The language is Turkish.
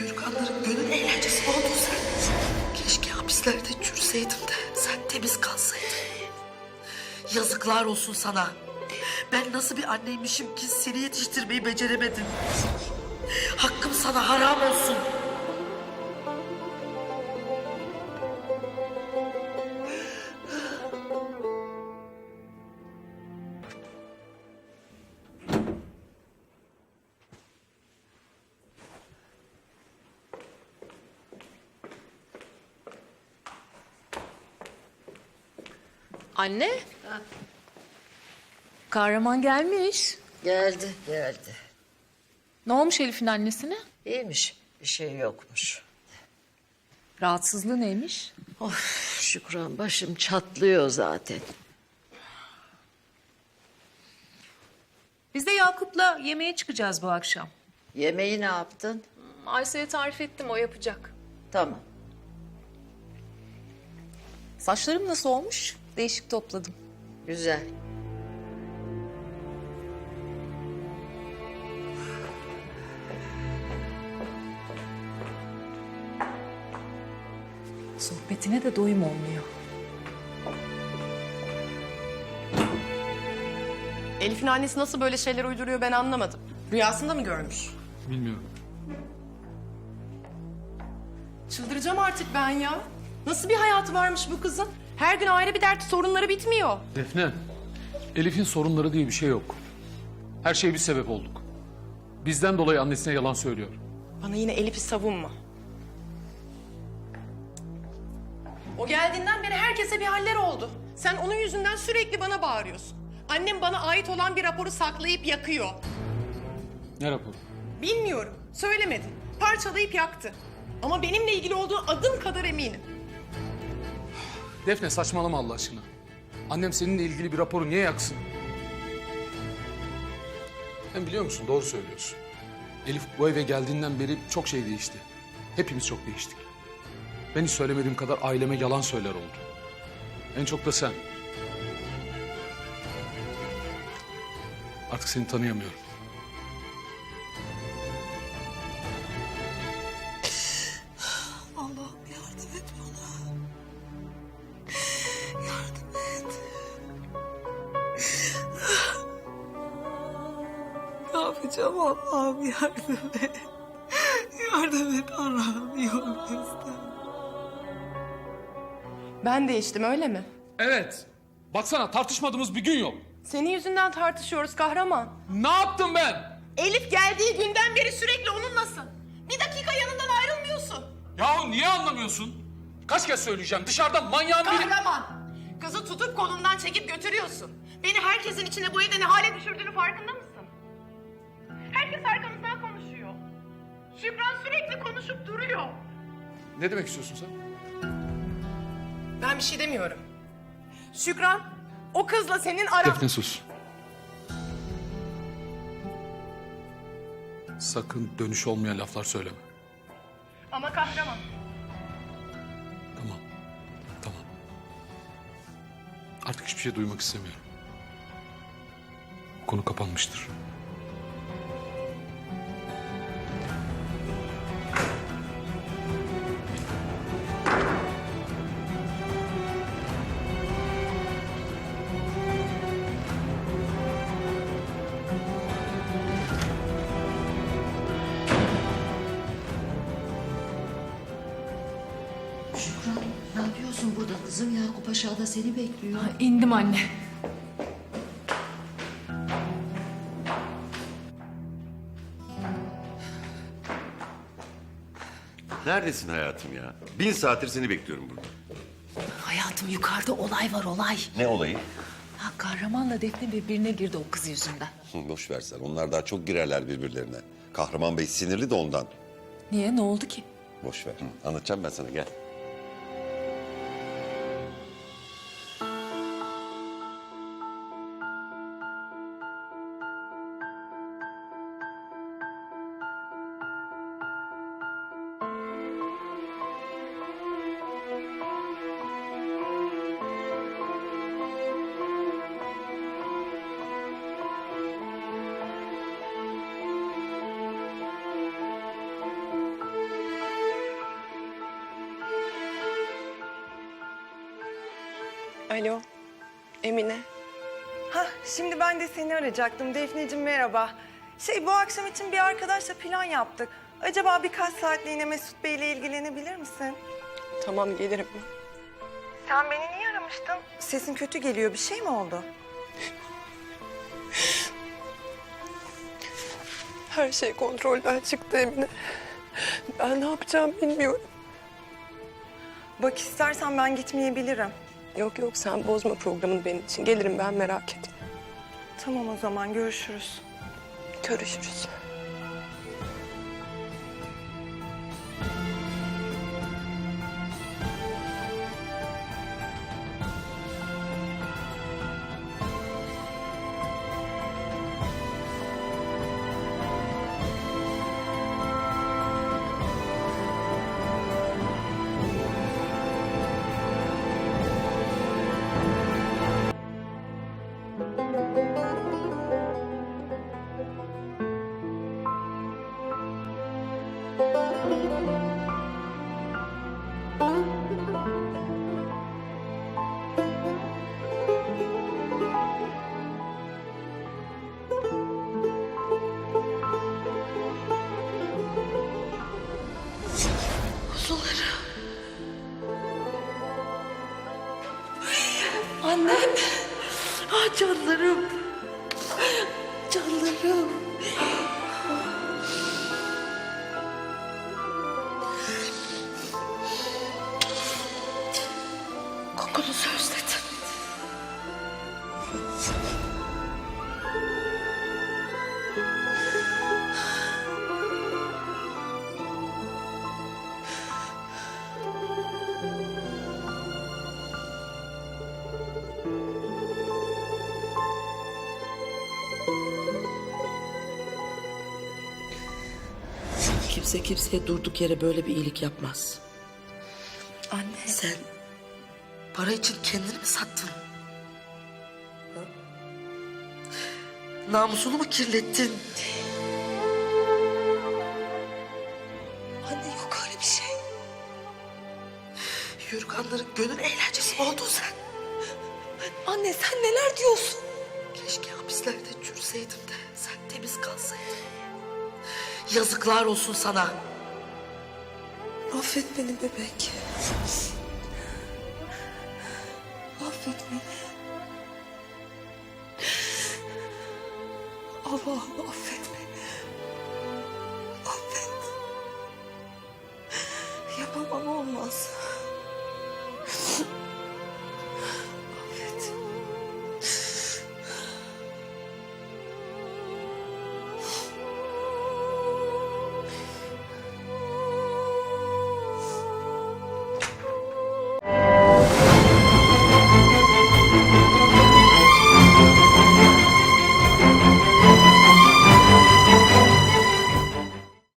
Yürükanların gönül eğlencesi oldun sen. Keşke hapislerde çürseydim de sen temiz kalsaydın. Yazıklar olsun sana. Ben nasıl bir anneymişim ki seni yetiştirmeyi beceremedim. Hakkım sana haram olsun. Anne. Kahraman gelmiş. Geldi, geldi. Ne olmuş Elif'in annesine? İyiymiş, bir şey yokmuş. Rahatsızlığı neymiş? Of Şükran başım çatlıyor zaten. Biz de Yakup'la yemeğe çıkacağız bu akşam. Yemeği ne yaptın? Aysel'e tarif ettim o yapacak. Tamam. Saçlarım nasıl olmuş? Değişik topladım. Güzel. Sohbetine de doyum olmuyor. Elif'in annesi nasıl böyle şeyler uyduruyor ben anlamadım. Rüyasında mı görmüş? Bilmiyorum. Çıldıracağım artık ben ya. Nasıl bir hayatı varmış bu kızın? Her gün ayrı bir dert, sorunları bitmiyor. Defne, Elif'in sorunları diye bir şey yok. Her şeye bir sebep olduk. Bizden dolayı annesine yalan söylüyor. Bana yine Elif'i savunma. O geldiğinden beri herkese bir haller oldu. Sen onun yüzünden sürekli bana bağırıyorsun. Annem bana ait olan bir raporu saklayıp yakıyor. Ne raporu? Bilmiyorum, söylemedi. Parçalayıp yaktı. Ama benimle ilgili olduğu adım kadar eminim. Defne saçmalama Allah aşkına. Annem seninle ilgili bir raporu niye yaksın? Hem biliyor musun doğru söylüyorsun. Elif bu eve geldiğinden beri çok şey değişti. Hepimiz çok değiştik. Ben hiç söylemediğim kadar aileme yalan söyler oldu. En çok da sen. Artık seni tanıyamıyorum. Ne yapacağım Allah'ım yardım et. Yardım et Allah'ım yol göster. Ben değiştim öyle mi? Evet. Baksana tartışmadığımız bir gün yok. Senin yüzünden tartışıyoruz kahraman. Ne yaptım ben? Elif geldiği günden beri sürekli onunlasın. Bir dakika yanından ayrılmıyorsun. Yahu niye anlamıyorsun? Kaç kez söyleyeceğim dışarıda manyağın biri... Kahraman. Kızı tutup kolundan çekip götürüyorsun. Beni herkesin içinde bu evde ne hale düşürdüğünü farkında mısın? Herkes arkamızdan konuşuyor. Şükran sürekli konuşup duruyor. Ne demek istiyorsun sen? Ben bir şey demiyorum. Şükran, o kızla senin aran... Defne sus. Sakın dönüş olmayan laflar söyleme. Ama kahraman. Tamam. Tamam. Artık hiçbir şey duymak istemiyorum. Konu kapanmıştır. Şükran ne yapıyorsun burada kızım? Yakup aşağıda seni bekliyor. İndim anne. Neredesin hayatım ya? Bin saattir seni bekliyorum burada. Hayatım yukarıda olay var olay. Ne olayı? Ha, kahramanla Defne birbirine girdi o kız yüzünden. Boş ver sen. Onlar daha çok girerler birbirlerine. Kahraman Bey sinirli de ondan. Niye ne oldu ki? Boş ver. Hı, Anlatacağım ben sana gel. Alo, Emine. Hah, şimdi ben de seni arayacaktım. Defneciğim merhaba. Şey bu akşam için bir arkadaşla plan yaptık. Acaba birkaç saatliğine Mesut Bey ile ilgilenebilir misin? Tamam gelirim. Sen beni niye aramıştın? Sesin kötü geliyor. Bir şey mi oldu? Her şey kontrolden çıktı Emine. Ben ne yapacağım bilmiyorum. Bak istersen ben gitmeyebilirim. Yok yok sen bozma programını benim için. Gelirim ben merak etme. Tamam o zaman görüşürüz. Görüşürüz. Ah canlarım. Canlarım. Kokunuzu özledim. Kimse kimseye durduk yere böyle bir iyilik yapmaz. Anne. Sen para için kendini mi sattın? Ha? Namusunu mu kirlettin? Anne yok öyle bir şey. Yürükanların gönül eğlencesi mi oldun sen? Anne sen neler diyorsun? Keşke hapislerde çürseydim de sen temiz kalsaydın. Yazıklar olsun sana. Affet beni bebek. Affet beni. Allah'ım affet